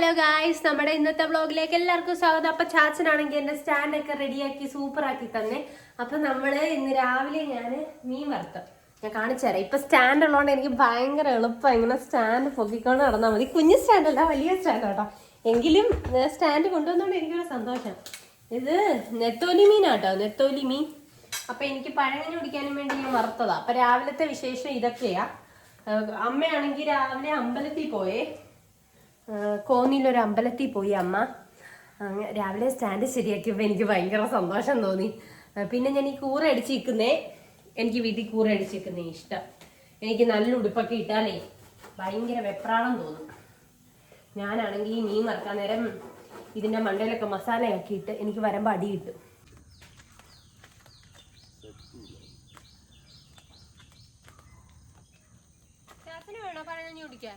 Hello guys നമ്മുടെ ഇന്നത്തെ വ്ളോഗിലേക്ക് എല്ലാവർക്കും സ്വാഗതം. അപ്പൊ ചാച്ചനാണെങ്കിൽ എന്റെ സ്റ്റാൻഡ് ഒക്കെ റെഡിയാക്കി സൂപ്പർ ആക്കി തന്നെ. അപ്പൊ നമ്മൾ ഇന്ന് രാവിലെ ഞാൻ മീൻ വറുത്തു ഞാൻ കാണിച്ചു തരാം. ഇപ്പൊ സ്റ്റാൻഡ് ഉള്ളതുകൊണ്ട് എനിക്ക് ഭയങ്കര എളുപ്പം ഇങ്ങനെ സ്റ്റാൻഡ് പൊക്കിക്കൊണ്ട് നടന്നാൽ മതി. കുഞ്ഞു സ്റ്റാൻഡ് അല്ല വലിയ സ്റ്റാൻഡ് കേട്ടോ. എങ്കിലും സ്റ്റാൻഡ് കൊണ്ടുവന്നോണ്ട് എനിക്കൊരു സന്തോഷം. ഇത് നെത്തോലി മീനാട്ടോ നെത്തോലി മീൻ. അപ്പൊ എനിക്ക് പഴങ്ങനെ കുടിക്കാനും വേണ്ടി ഞാൻ വറുത്തതാ. അപ്പൊ രാവിലത്തെ വിശേഷം ഇതൊക്കെയാ. അമ്മയാണെങ്കിൽ രാവിലെ അമ്പലത്തിൽ പോയേ. കോന്നിയിലൊരു അമ്പലത്തിൽ പോയി അമ്മ. രാവിലെ സ്റ്റാൻഡ് ശരിയാക്കിയപ്പോൾ എനിക്ക് ഭയങ്കര സന്തോഷം തോന്നി. പിന്നെ ഞാൻ ഈ കൂറ അടിച്ചിരിക്കുന്നേ എനിക്ക് വീട്ടിൽ കൂറ അടിച്ചിരിക്കുന്നേ ഇഷ്ടം. എനിക്ക് നല്ല ഉടുപ്പൊക്കെ ഇട്ടാലേ ഭയങ്കര വെപ്രാളം തോന്നും. ഞാനാണെങ്കിൽ ഈ മീൻ മറക്കാൻ നേരം ഇതിന്റെ മണ്ടയിലൊക്കെ മസാലയാക്കിയിട്ട് എനിക്ക് വരുമ്പോൾ അടി കിട്ടും. വേണോ? പഴഞ്ഞു കുടിക്കാൻ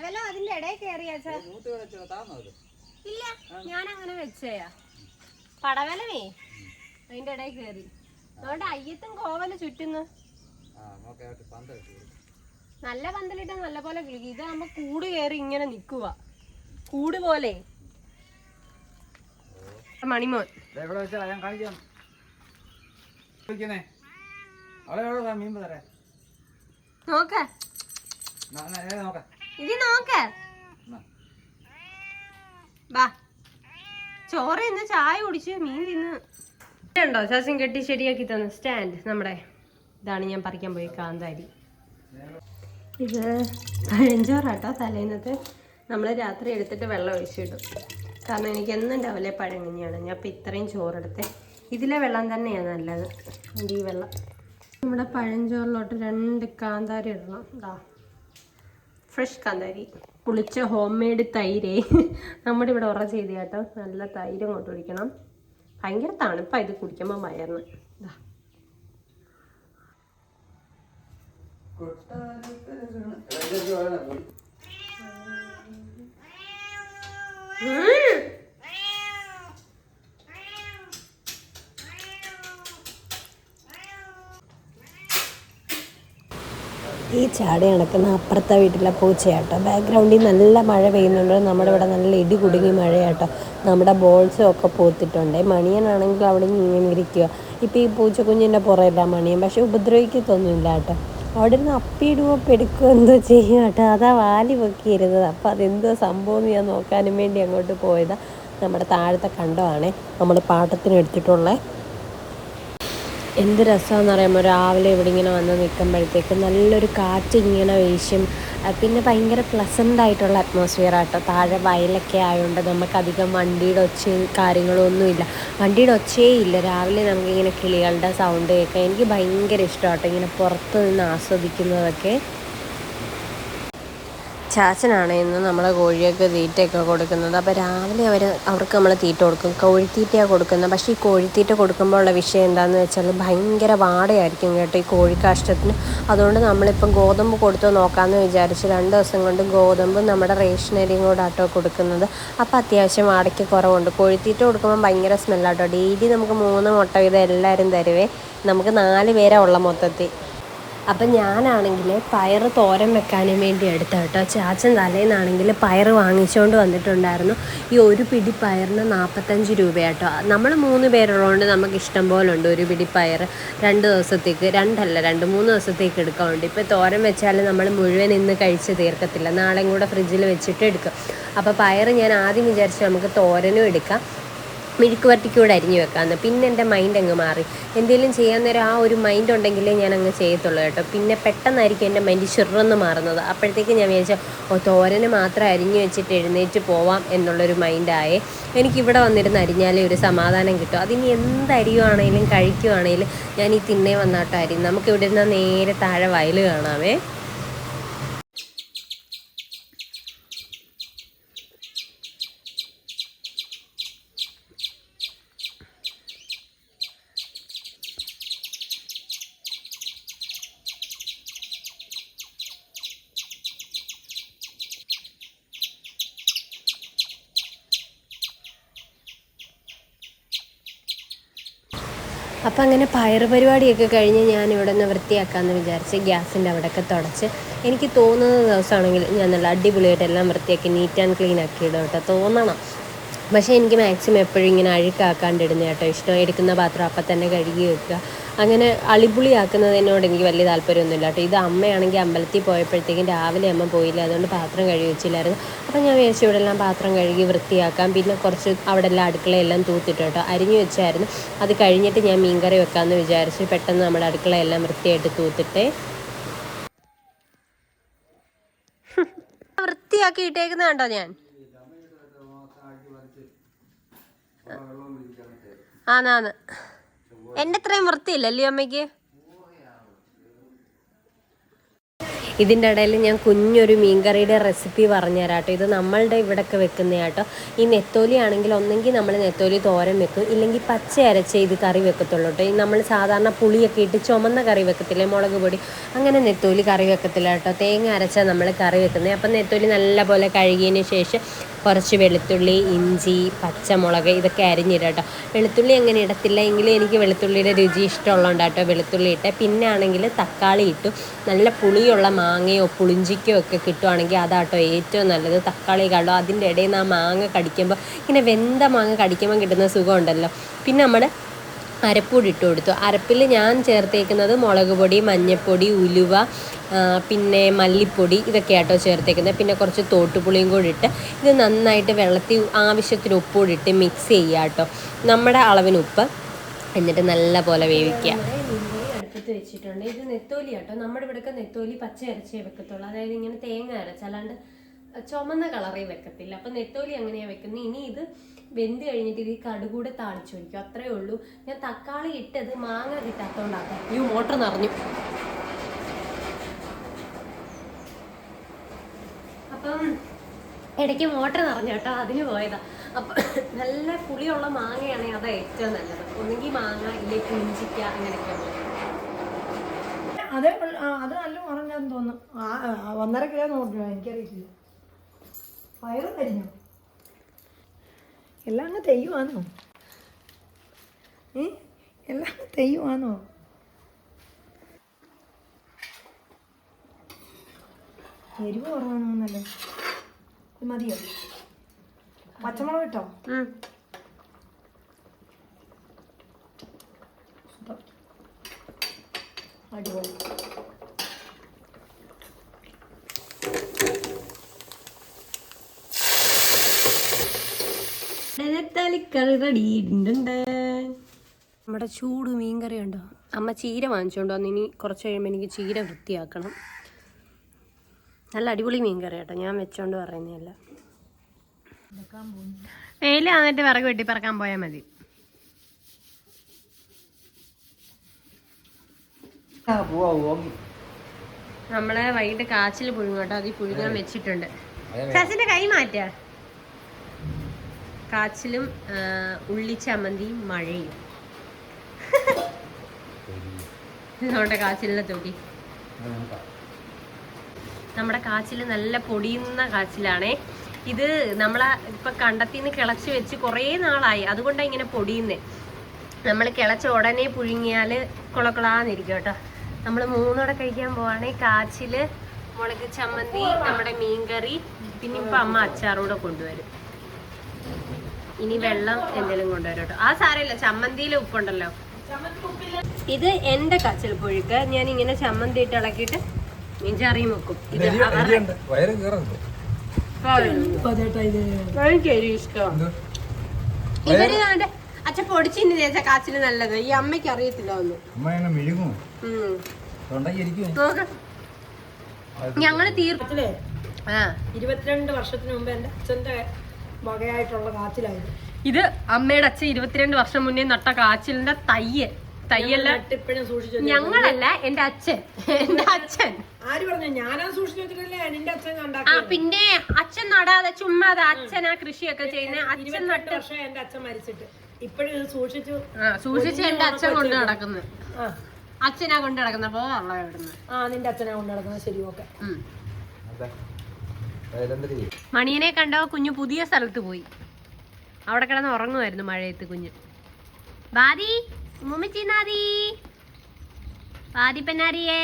പടവലോ അതിന്റെ ഇടയിൽ കയറിയ ഇല്ല ഞാൻ അങ്ങനെ വെച്ചയാ. പടവലമേ? അതിന്റെ ഇടയിൽ കയറി അതുകൊണ്ട് അയ്യത്തും കോവൽ ചുറ്റുന്നു. നല്ല പന്തലിട്ട നല്ല പോലെ കിളിക്കും ഇതാകുമ്പോ കൂട് കയറി ഇങ്ങനെ നിക്കുക കൂട് പോലെ. മണിമോൻ. എവിടെ വെച്ചാ ഞാൻ കാണിക്കാം. നോക്ക. നോക്കാം. ഇത് നോക്ക്. ചോറ് ഇന്ന് ചായ കുടിച്ച് മീൻ തിന്ന്. ഉണ്ടോ ശാസ്യം കെട്ടി ശരിയാക്കി തന്ന സ്റ്റാൻഡ് നമ്മുടെ ഇതാണ് ഞാൻ പറിക്കാൻ പോയി കാന്താരി. ഇത് പഴഞ്ചോറാട്ടോ തലേന്നത്തെ. നമ്മൾ രാത്രി എടുത്തിട്ട് വെള്ളം ഒഴിച്ചിടും കാരണം എനിക്ക് എന്നും രാവിലെ പഴങ്കഞ്ഞിയാണ് ഞാൻ ഇപ്പം ഇത്രയും ചോറെടുത്തേ. ഇതിലെ വെള്ളം തന്നെയാണ് നല്ലത്. ഈ വെള്ളം. നമ്മുടെ പഴഞ്ചോറിലോട്ട് രണ്ട് കാന്താരി ഇടണം. ഇതാ ഫ്രഷ് കാന്താരി പുളിച്ച ഹോം മെയ്ഡ് തൈര്. നമ്മുടെ ഇവിടെ ഉറ ചെയ്ത് കേട്ടോ. നല്ല തൈര് അങ്ങോട്ട് കുടിക്കണം ഭയങ്കര തണുപ്പാണ് ഇത് കുടിക്കുമ്പോൾ മയർന്ന് ഇതാ. ഈ ചാടി നടക്കുന്ന അപ്പുറത്തെ വീട്ടിലെ പൂച്ചയാട്ടോ. ബാക്ക്ഗ്രൗണ്ടിൽ നല്ല മഴ പെയ്യുന്നുണ്ട്. നമ്മുടെ ഇവിടെ നല്ല ഇടി കുടുങ്ങി മഴയാട്ടോ. നമ്മുടെ ബോൾസും ഒക്കെ പൂത്തിട്ടുണ്ട്. മണിയനാണെങ്കിൽ അവിടെ ഇങ്ങനെ ഇരിക്കുക. ഇപ്പോൾ ഈ പൂച്ചക്കുഞ്ഞിന്റെ പുറയില്ല മണിയൻ. പക്ഷേ ഉപദ്രവിക്കത്തൊന്നുമില്ല കേട്ടോ. അവിടെ നിന്ന് അപ്പിയിടുവോ പെടുക്കുകയോ എന്തോ ചെയ്യും കേട്ടോ. അതാ വാലി പൊക്കിയിരുന്നത്. അപ്പോൾ അതെന്തോ സംഭവം ഞാൻ നോക്കാനും വേണ്ടി അങ്ങോട്ട് പോയതാണ് നമ്മുടെ താഴത്തെ കണ്ടമാണ്. നമ്മൾ പാട്ടത്തിന് എടുത്തിട്ടുള്ളത് എന്ത് രസമാണെന്ന് പറയുമ്പോൾ രാവിലെ ഇവിടെ ഇങ്ങനെ വന്ന് നിൽക്കുമ്പോഴത്തേക്ക് നല്ലൊരു കാറ്റ് ഇങ്ങനെ വീശും പിന്നെ ഭയങ്കര പ്ലസന്റ് ആയിട്ടുള്ള അറ്റ്മോസ്ഫിയർ ആട്ടോ. താഴെ വയലൊക്കെ ആയതുകൊണ്ട് നമുക്കധികം വണ്ടിയുടെ ഒച്ചയും കാര്യങ്ങളൊന്നുമില്ല വണ്ടിയുടെ ഒച്ചയേ ഇല്ല. രാവിലെ നമുക്കിങ്ങനെ കിളികളുടെ സൗണ്ട് കേൾക്കാം എനിക്ക് ഭയങ്കര ഇഷ്ടമാട്ടോ. ഇങ്ങനെ പുറത്ത് നിന്ന് ആസ്വദിക്കുന്നതൊക്കെ. ചാച്ചനാണ് ഇന്ന് നമ്മളെ കോഴിയൊക്കെ തീറ്റയൊക്കെ കൊടുക്കുന്നത്. അപ്പോൾ രാവിലെ അവർ അവർക്ക് നമ്മൾ തീറ്റ കൊടുക്കും. കോഴിത്തീറ്റയാണ് കൊടുക്കുന്നത്. പക്ഷേ ഈ കോഴിത്തീറ്റ കൊടുക്കുമ്പോൾ ഉള്ള വിഷയം എന്താണെന്ന് വെച്ചാൽ ഭയങ്കര വാടയായിരിക്കും കേട്ടോ ഈ കോഴിക്കാഷ്ടത്തിന്. അതുകൊണ്ട് നമ്മളിപ്പം ഗോതമ്പ് കൊടുത്തു നോക്കാമെന്ന് വിചാരിച്ച് രണ്ട് ദിവസം കൊണ്ട് ഗോതമ്പ് നമ്മുടെ റേഷനരിയും കൂടെ ആട്ടോ കൊടുക്കുന്നത്. അപ്പോൾ അത്യാവശ്യം വാടയ്ക്ക് കുറവുണ്ട്. കോഴിത്തീറ്റ കൊടുക്കുമ്പോൾ ഭയങ്കര സ്മെല്ലാട്ടോ. ഡെയിലി നമുക്ക് മൂന്ന് മുട്ട വീതം എല്ലാവരും തരുവേ. നമുക്ക് നാല് പേരാണ് ഉള്ള മൊത്തത്തിൽ. അപ്പം ഞാനാണെങ്കിൽ പയർ തോരൻ വെക്കാനും വേണ്ടി എടുത്ത കേട്ടോ. ചാച്ചൻ തലേന്നാണെങ്കിൽ പയർ വാങ്ങിച്ചുകൊണ്ട് വന്നിട്ടുണ്ടായിരുന്നു. ഈ ഒരു പിടി പയറിന് നാൽപ്പത്തഞ്ച് രൂപ കേട്ടോ. നമ്മൾ മൂന്ന് പേരുള്ളതുകൊണ്ട് നമുക്ക് ഇഷ്ടം പോലെ ഉണ്ട് ഒരു പിടി പയർ രണ്ട് ദിവസത്തേക്ക് രണ്ടല്ല രണ്ട് മൂന്ന് ദിവസത്തേക്ക് എടുക്കാറുണ്ട് ഇപ്പോൾ തോരൻ വെച്ചാൽ നമ്മൾ മുഴുവൻ ഇന്ന് കഴിച്ച് തീർക്കത്തില്ല. നാളെയും കൂടെ ഫ്രിഡ്ജിൽ വെച്ചിട്ട് എടുക്കും. അപ്പോൾ പയർ ഞാൻ ആദ്യം വിചാരിച്ചു നമുക്ക് തോരനും എടുക്കാം. മെഴുക്ക് വരട്ടിക്കൂടെ അരിഞ്ഞു വെക്കാമെന്ന്. പിന്നെ എന്റെ മൈൻഡ് അങ്ങ് മാറി. എന്തെങ്കിലും ചെയ്യാൻ നേരം ആ ഒരു മൈൻഡ് ഉണ്ടെങ്കിലേ ഞാൻ അങ്ങ് ചെയ്യത്തുള്ളൂ കേട്ടോ. പിന്നെ പെട്ടെന്നായിരിക്കും എന്റെ മൈൻഡ് ചെറുന്ന് മാറുന്നത്. അപ്പോഴത്തേക്ക് ഞാൻ വിചാരിച്ചു ഓ തോരന് മാത്രം അരിഞ്ഞു വെച്ചിട്ട് എഴുന്നേറ്റ് പോവാം എന്നുള്ളൊരു മൈൻഡായേ എനിക്കിവിടെ വന്നിരുന്ന് അരിഞ്ഞാലേ ഒരു സമാധാനം കിട്ടും. അതിനി എന്ത് അരിയുവാണേലും കഴിക്കുവാണേലും ഞാൻ ഈ തിന്നേ വന്നാട്ടോ അരി നമുക്ക് ഇവിടെ ഇരുന്നാൽ നേരെ താഴെ വയൽ കാണാമേ. അപ്പം അങ്ങനെ പയർ പരിപാടിയൊക്കെ കഴിഞ്ഞ് ഞാൻ ഇവിടെ നിന്ന് വൃത്തിയാക്കാമെന്ന് വിചാരിച്ച് ഗ്യാസിന്റെ അവിടെയൊക്കെ തുടച്ച് എനിക്ക് തോന്നുന്ന ദിവസമാണെങ്കിൽ ഞാൻ നല്ല അടിപൊളിയായിട്ട് എല്ലാം വൃത്തിയാക്കി നീറ്റ് ആൻഡ് ക്ലീൻ ആക്കി ഇടും കേട്ടോ. തോന്നണം. പക്ഷേ എനിക്ക് മാക്സിമം എപ്പോഴും ഇങ്ങനെ അഴുക്കാക്കാണ്ടിടുന്ന കേട്ടോ ഇഷ്ടം. എടുക്കുന്ന പാത്രം അപ്പം തന്നെ കഴുകി വെക്കുക. അങ്ങനെ അളിപുളിയാക്കുന്നതിനോട് എനിക്ക് വലിയ താല്പര്യമൊന്നുമില്ല കേട്ടോ. ഇത് അമ്മയാണെങ്കിൽ അമ്പലത്തിൽ പോയപ്പോഴത്തേക്കും രാവിലെ അമ്മ പോയില്ല അതുകൊണ്ട് പാത്രം കഴുകി വെച്ചില്ലായിരുന്നു. അപ്പം ഞാൻ വിചാരിച്ചു ഇവിടെ എല്ലാം പാത്രം കഴുകി വൃത്തിയാക്കാം. പിന്നെ കുറച്ച് അവിടെ എല്ലാം അടുക്കളയെല്ലാം തൂത്തിട്ട് കേട്ടോ. അരിഞ്ഞു വെച്ചായിരുന്നു. അത് കഴിഞ്ഞിട്ട് ഞാൻ മീൻകറി വെക്കാമെന്ന് വിചാരിച്ചു. പെട്ടെന്ന് നമ്മുടെ അടുക്കളയെല്ലാം വൃത്തിയായിട്ട് തൂത്തിട്ടെ. വൃത്തിയാക്കി ഇട്ടേക്കുന്ന കണ്ടോ ഞാൻ? ആന്നാന്ന്. എന്റെ അത്രയും വൃത്തിയില്ലല്ലേ അമ്മയ്ക്ക്? ഇതിന്റെ ഇടയിൽ ഞാൻ കുഞ്ഞൊരു മീൻകറിയുടെ റെസിപ്പി പറഞ്ഞുതരാം കേട്ടോ ഇത് നമ്മളുടെ ഇവിടെയൊക്കെ വെക്കുന്ന കേട്ടോ ഈ നെത്തോലി ആണെങ്കിൽ ഒന്നെങ്കിൽ നമ്മൾ നെത്തോലി തോരൻ വെക്കും. ഇല്ലെങ്കിൽ പച്ച അരച്ച് ഇത് കറി വെക്കത്തുള്ളൂ കേട്ടോ. ഈ നമ്മൾ സാധാരണ പുളിയൊക്കെ ഇട്ട് ചുമന്ന കറി വെക്കത്തില്ലേ? മുളക് പൊടി. അങ്ങനെ നെത്തോലി കറി വെക്കത്തില്ല കേട്ടോ. തേങ്ങ അരച്ചാൽ നമ്മൾ കറി വെക്കുന്നത് അപ്പം നെത്തോലി നല്ലപോലെ കഴുകിയതിന് ശേഷം കുറച്ച് വെളുത്തുള്ളി ഇഞ്ചി പച്ചമുളക് ഇതൊക്കെ അരിഞ്ഞിടുക കേട്ടോ. വെളുത്തുള്ളി അങ്ങനെ ഇടത്തില്ല. എങ്കിലും എനിക്ക് വെളുത്തുള്ളിയുടെ രുചി ഇഷ്ടമുള്ളതുകൊണ്ട് കേട്ടോ വെളുത്തുള്ളി ഇട്ട്. പിന്നെ ആണെങ്കിൽ തക്കാളി ഇട്ടു. നല്ല പുളിയുള്ള മാങ്ങയോ പുളിഞ്ചിക്കോ ഒക്കെ കിട്ടുവാണെങ്കിൽ അതാട്ടോ ഏറ്റവും നല്ലത്. തക്കാളി കള്ളോ അതിന്റെ ഇടയിൽ നിന്ന് ആ മാങ്ങ കടിക്കുമ്പോൾ ഇങ്ങനെ വെന്ത മാങ്ങ കടിക്കുമ്പോൾ കിട്ടുന്ന സുഖമുണ്ടല്ലോ. പിന്നെ നമ്മൾ അരപ്പൊടി ഇട്ട് കൊടുത്തു. അരപ്പിൽ ഞാൻ ചേർത്തേക്കുന്നത് മുളക് പൊടി മഞ്ഞൾപ്പൊടി ഉലുവ പിന്നെ മല്ലിപ്പൊടി ഇതൊക്കെ ആട്ടോ ചേർത്തേക്കുന്നത്. പിന്നെ കുറച്ച് തോട്ടുപുളിയും കൂടി ഇട്ട് ഇത് നന്നായിട്ട് വെള്ളത്തിൽ ആവശ്യത്തിന് ഉപ്പ് കൂടി ഇട്ട് മിക്സ് ചെയ്യുക കേട്ടോ നമ്മുടെ അളവിന് ഉപ്പ് എന്നിട്ട് നല്ല പോലെ വേവിക്കുക വെച്ചിട്ടുണ്ട്. ഇത് നെത്തോലി കേട്ടോ നമ്മുടെ ഇവിടെയൊക്കെ നെത്തോലി പച്ച അരച്ചേ വെക്കത്തുള്ളൂ. അതായത് ഇങ്ങനെ തേങ്ങ അരച്ചല്ലാണ്ട് ചുമന്ന കളറിൽ വെക്കത്തില്ല. അപ്പം നെത്തോലി അങ്ങനെയാണ് വെക്കുന്നത്. ഇനി ഇത് വെന്ത് കഴിഞ്ഞിട്ട് ഇത് കടുകൂടെ താളിച്ചു വയ്ക്കും അത്രേ ഉള്ളൂ. ഞാൻ തക്കാളി ഇട്ടത് മാങ്ങ കിട്ടാത്തോണ്ടാക്കാം ഈ മോട്ടർ നിറഞ്ഞു. അപ്പം ഇടയ്ക്ക് മോട്ടർ നിറഞ്ഞു കേട്ടോ. അതിന് പോയതാ. അപ്പം നല്ല പുളിയുള്ള മാങ്ങയാണെങ്കിൽ അതാ ഏറ്റവും നല്ലത്. ഒന്നുകിൽ മാങ്ങ ഇല്ലെങ്കിൽ ഇഞ്ചിക്ക അങ്ങനെയൊക്കെയാണ് അതേ അത് നല്ല ഉറങ്ങാന്ന് തോന്നുന്നു. ഒന്നര കിലോ നൂറ് രൂപ എനിക്കറിയില്ല. പയറ് കരിഞ്ഞു? എല്ലാം അങ്ങ് തെയ്യുവാന്നോ? ഏ? എല്ലാം അങ്ങ് തെയ്യുവാന്നോ? എരിവ് കുറവാണെന്നല്ലോ ഇത് മതിയോ? പച്ചമുളക് ഇട്ടോ. അടിപൊളി. തലിക്കറി റെഡി നമ്മുടെ ചൂട് മീൻകറി ഉണ്ടോ? അമ്മ ചീര വാങ്ങിച്ചോണ്ട് വന്ന് ഇനി കുറച്ച് കഴിയുമ്പോൾ എനിക്ക് ചീര വൃത്തിയാക്കണം. നല്ല അടിപൊളി മീൻകറി കേട്ടോ. ഞാൻ വെച്ചോണ്ട് പറയുന്നതല്ല. വെയിൽ വന്നിട്ട് വിറക് വെട്ടി പറക്കാൻ പോയാൽ മതി നമ്മളെ വൈകിട്ട് കാച്ചിൽ പുഴുങ്ങോട്ടോ അതിൽ പുഴുങ്ങാൻ വെച്ചിട്ടുണ്ട്. ശശിന്റെ കൈ മാറ്റ കാച്ചിലും ഉള്ളി ഉള്ളിച്ചമ്മന്തിയും മഴയും. നമ്മുടെ കാച്ചിലിനെ തൊടി നമ്മുടെ കാച്ചിൽ നല്ല പൊടിയുന്ന കാച്ചിലാണേ. ഇത് നമ്മളെ ഇപ്പൊ കണ്ടത്തിന്ന് കിളച്ച് വെച്ച് കുറേ നാളായി. അതുകൊണ്ടാണ് ഇങ്ങനെ പൊടിയുന്നേ. നമ്മൾ കിളച്ച ഉടനെ പുഴുങ്ങിയാൽ കുളക്കുളാന്നിരിക്കും കേട്ടോ. നമ്മൾ മൂന്നോടെ കഴിക്കാൻ പോവാണേ. കാച്ചിൽ മുളക് ചമ്മന്തി നമ്മുടെ മീൻകറി പിന്നെ ഇപ്പൊ അമ്മ അച്ചാറൂടെ കൊണ്ടുവരും. ഇനി വെള്ളം എന്തെങ്കിലും കൊണ്ടുവരും കേട്ടോ. ആ സാരമില്ല ചമ്മന്തിയിൽ ഉപ്പുണ്ടല്ലോ. ഇത് എന്റെ കച്ചിൽപ്പുഴുക്ക്. ഞാൻ ഇങ്ങനെ ചമ്മന്തി ഇട്ട് ഇളക്കിട്ട് മീൻചാറിയും വെക്കും. ഇത് അവരുടെ ഇഷ്ടമാണ് ഇവർ ദാണ്ടെ അച്ഛൻ പൊടിച്ചിന് ചേച്ചാ കാച്ചിൽ നല്ലത്. ഈ അമ്മയ്ക്ക് അറിയത്തില്ല ഒന്നും ഉം. നോക്ക്. ഞങ്ങൾ തീർപ്പത്തിലേ ആ. ഇരുപത്തിരണ്ട് വർഷത്തിന് മുമ്പ് എന്റെ അച്ഛന്റെ വകയായിട്ടുള്ള കാച്ചിലായിരുന്നു ഇത് അമ്മയുടെ അച്ഛൻ ഇരുപത്തിരണ്ട് വർഷം മുന്നേ നട്ട കാച്ചിലിന്റെ തയ്യ്. തയ്യല്ല. ഇപ്പോഴും സൂക്ഷിച്ചു ഞങ്ങളല്ല എന്റെ അച്ഛൻ. എന്റെ അച്ഛൻ. ആര് പറഞ്ഞു? ഞാനാ സൂക്ഷിച്ചു വെച്ചിട്ടല്ലേ എന്റെ അച്ഛൻ ആ പിന്നെ അച്ഛൻ നടാതെ ചുമ്മാതെ അച്ഛനാ കൃഷിയൊക്കെ ചെയ്യുന്ന അച്ഛൻ നട്ട് വർഷം എന്റെ അച്ഛൻ മരിച്ചിട്ട്. ഇപ്പോഴും സൂക്ഷിച്ചു ആ സൂക്ഷിച്ച് എന്റെ അച്ഛൻ കൊണ്ട് നടക്കുന്നു. ആ. അച്ഛനാ കൊണ്ട് നടക്കുന്ന. ഇവിടുന്ന്. ആ നിന്റെ അച്ഛനാ കൊണ്ട് നടക്കുന്നത് ശരി ഓക്കെ ഉം. അതെ അതിലെന്തൊരു ചെയ്യും മണിയനെ കണ്ടോ? കുഞ്ഞു പുതിയ സ്ഥലത്ത് പോയി. അവിടെ കിടന്ന് ഉറങ്ങുമായിരുന്നു മഴയത്ത് കുഞ്ഞ്. ബാദി മുമ്മച്ചിനാദി ബാദി പെന്നാരിയേ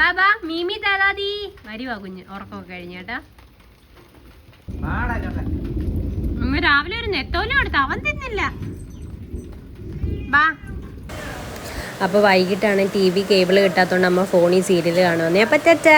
ബാബാ മീമി താതാദി വരുവാ കുഞ്ഞ് ഉറക്കമൊക്കെ കഴിഞ്ഞേട്ടാ അമ്മ രാവിലെ ഒരു നെത്തോലും എടുത്ത് അവൻ തിന്നില്ല. ബാ. അപ്പോൾ വൈകിട്ടാണ് ടി വി കേബിൾ കിട്ടാത്തതുകൊണ്ട് അമ്മ ഫോണിൽ സീരിയൽ കാണുവന്നേ. അപ്പോൾ ചച്ചാ